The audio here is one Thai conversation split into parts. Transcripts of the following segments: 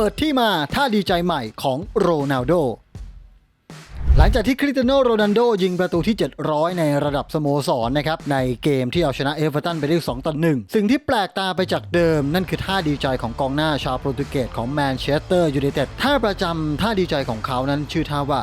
เปิดที่มาท่าดีใจใหม่ของโรนัลโดหลังจากที่คริสเตียโนโรนัลโดยิงประตูที่ 700 ในระดับสโมสรนะครับในเกมที่เอาชนะเอเวอร์ตันไปได้2ต่อ1สิ่งที่แปลกตาไปจากเดิม นั่นคือท่าดีใจของกองหน้าชาวโปรตุเกสของแมนเชสเตอร์ยูไนเต็ดท่าประจำท่าดีใจของเขานั้นชื่อท่าว่า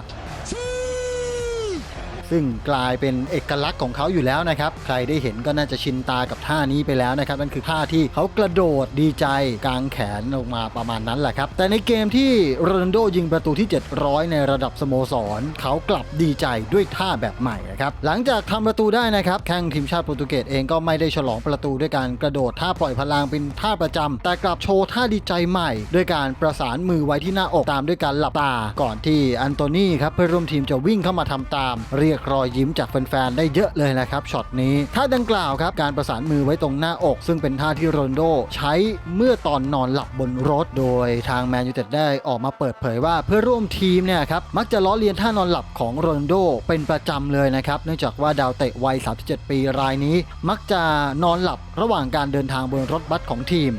ซึ่งกลายเป็นเอกลักษณ์ของเขาอยู่แล้วนะครับ ใครได้เห็นก็น่าจะชินตากับท่านี้ไปแล้วนะครับนั่นคือท่าที่เขากระโดดดีใจกางแขนลงมาประมาณนั้นแหละครับ แต่ในเกมที่โรนัลโดยิงประตูที่ 700 ในระดับสโมสร เขากลับดีใจด้วยท่าแบบใหม่นะครับหลังจากทำประตูได้นะครับแข้งทีมชาติโปรตุเกสเองก็ไม่ได้ฉลองประตูด้วยการกระโดดท่าปล่อยพลังเป็นท่าประจำแต่กลับโชว์ท่าดีใจใหม่ ด้วยการประสานมือไว้ที่หน้าอกตามด้วยการหลับตา ก่อนที่อันโตนี่ครับเพื่อนร่วมทีมจะวิ่งเข้ามาทำตามเรียกรอยยิ้มจากแฟนๆ ได้เยอะเลยนะครับช็อตนี้ท่าดังกล่าวครับการประสานมือไว้ตรงหน้าอก ซึ่งเป็นท่าที่โรนโดใช้เมื่อตอนนอนหลับบนรถ โดยทางแมนยูเต็ดได้ออกมาเปิดเผยว่าเพื่อร่วมทีมเนี่ยครับมักจะล้อเลียนท่านอนหลับของโรนโดเป็นประจำเลยนะครับเนื่องจากว่าดาวเตะวัย 37 ปีรายนี้ มักจะนอนหลับระหว่างการเดินทางบนรถบัสของทีม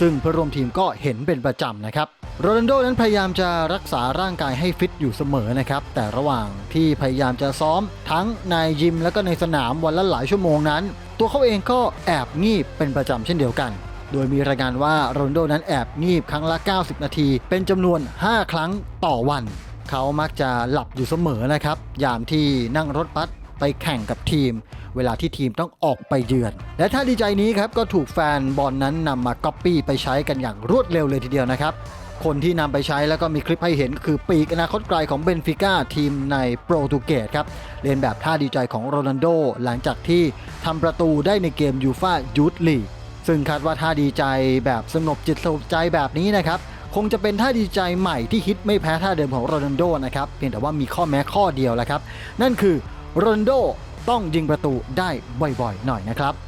ซึ่งเพื่อร่วมทีมก็เห็นเป็นประจำนะครับ โรนัลโดนั้นพยายามจะรักษาร่างกายให้ฟิตอยู่เสมอนะครับ แต่ระหว่างที่พยายามจะซ้อมทั้งในยิมและก็ในสนามวันละหลายชั่วโมงนั้น ตัวเขาเองก็แอบงีบเป็นประจำเช่นเดียวกัน โดยมีรายงานว่าโรนัลโดนั้นแอบงีบครั้งละ 90 นาที เป็นจำนวน 5 ครั้งต่อวัน เขามักจะหลับอยู่เสมอนะครับ ยามที่นั่งรถบัสไปแข่งกับทีม เวลาที่ทีมต้องออกไปเยือน และถ้าดีใจนี้ครับก็ถูกแฟนบอลนั้นนำมาก๊อปปี้ไปใช้กันอย่างรวดเร็วเลยทีเดียวนะครับ คนที่นำไปใช้แล้วก็มีคลิปให้เห็น คือปีกอนาคตไกลของเบนฟิก้าทีมในโปรตุเกสครับเรียนแบบท่าดีใจของโรนัลโดหลังจากที่ทำประตูได้ในเกมยูฟายูทลีกซึ่งคาดว่าท่าดีใจแบบสงบจิตสงบใจแบบนี้นะครับคงจะเป็นท่าดีใจใหม่ที่ฮิตไม่แพ้ท่าเดิมของโรนัลโดนะครับเพียงแต่ว่ามีข้อแม้ข้อเดียวแหละครับ นั่นคือโรนัลโดต้องยิงประตูได้บ่อยๆ หน่อยนะครับ